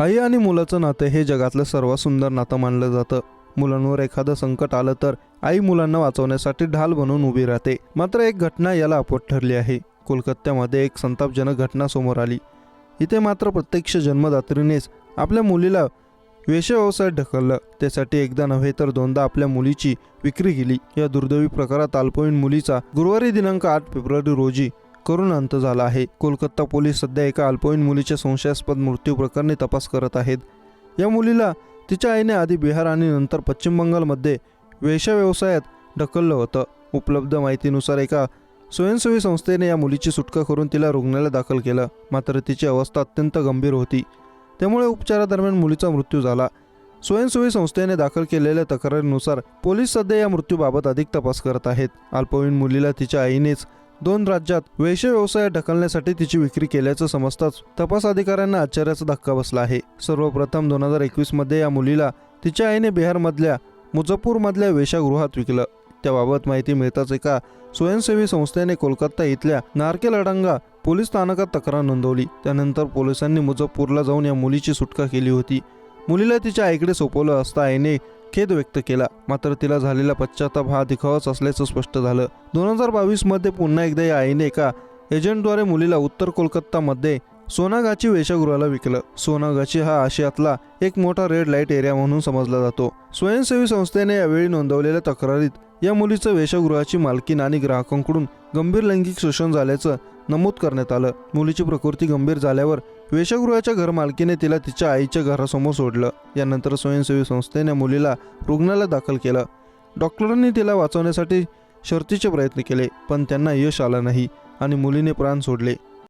आई आणि मुलाचं नातं हे जगातलं सर्वात सुंदर नातं मानलं जातं. मुलांवर एखादं संकट आलं तर आई मुलांना वाचवण्यासाठी ढाल बनून उभी राहते. मात्र एक घटना याला अपट ठरली आहे. कोलकात्यामध्ये एक संतापजनक घटना समोर आली. इथे मात्र प्रत्यक्ष जन्मदात्रीनेच आपल्या मुलीला वेशव्यवसायात ढकललं. त्यासाठी एकदा नव्हे तर दोनदा आपल्या मुलीची विक्री केली. या दुर्दैवी प्रकारात अल्पवयीन मुलीचा गुरुवारी दिनांक आठ फेब्रुवारी रोजी करून अंत झाला आहे. कोलकाता पोलीस सध्या एका अल्पवयीन मुलीच्या संशयास्पद मृत्यू प्रकरणी तपास करत आहेत. या मुलीला तिच्या आईने आधी बिहार आणि नंतर पश्चिम बंगालमध्ये वेश्या व्यवसायात ढकललं होतं. उपलब्ध माहितीनुसार एका स्वयंसेवी संस्थेने या मुलीची सुटका करून तिला रुग्णालयात दाखल केलं. मात्र तिची अवस्था अत्यंत गंभीर होती. त्यामुळे उपचारादरम्यान मुलीचा मृत्यू झाला. स्वयंसेवी संस्थेने दाखल केलेल्या तक्रारीनुसार पोलीस सध्या या मृत्यूबाबत अधिक तपास करत आहेत. अल्पवयीन मुलीला तिच्या आईनेच दोन राज्यात वेश व्यवसाय ढकलण्यासाठी तिची विक्री केल्याचं समजताच तपास अधिकाऱ्यांना आश्चर्याचा धक्का बसला आहे. सर्वप्रथम दोन हजार एकवीसमध्ये या मुलीला तिच्या आईने बिहारमधल्या मुझफ्फरमधल्या वेशागृहात विकलं. त्याबाबत माहिती मिळताच एका स्वयंसेवी संस्थेने कोलकाता इथल्या नारकेल अडंगा पोलीस स्थानकात तक्रार नोंदवली. त्यानंतर पोलिसांनी मुझफ्फरला जाऊन या मुलीची सुटका केली होती. मुलीला तिच्या आईकडे सोपवलं असता आईने खेद व्यक्त केला. मात्र तिला झालेला पश्चाताप हा दिखावाच असल्याचं स्पष्ट झालं. दोन हजार बावीसमध्ये पुन्हा एकदा या आईने एका एजंटद्वारे मुलीला उत्तर कोलकातामध्ये सोनागाची वेशगृहाला विकलं. सोनागाची हा आशियातला एक मोठा रेड लाइट एरिया म्हणून समजला जातो. स्वयंसेवी संस्थेने यावेळी नोंदवलेल्या तक्रारीत या मुलीचं वेशगृहाची मालकीन आणि ग्राहकांकडून गंभीर लैंगिक शोषण झाल्याचं नमूद करण्यात आलं. मुलीची प्रकृती गंभीर झाल्यावर वेशगृहाच्या घरमालकीने तिला तिच्या आईच्या घरासमोर सोडलं. यानंतर स्वयंसेवी संस्थेने मुलीला रुग्णालयात दाखल केलं. डॉक्टरांनी तिला वाचवण्यासाठी शर्तीचे प्रयत्न केले पण त्यांना यश आलं नाही आणि मुलीने प्राण सोडले.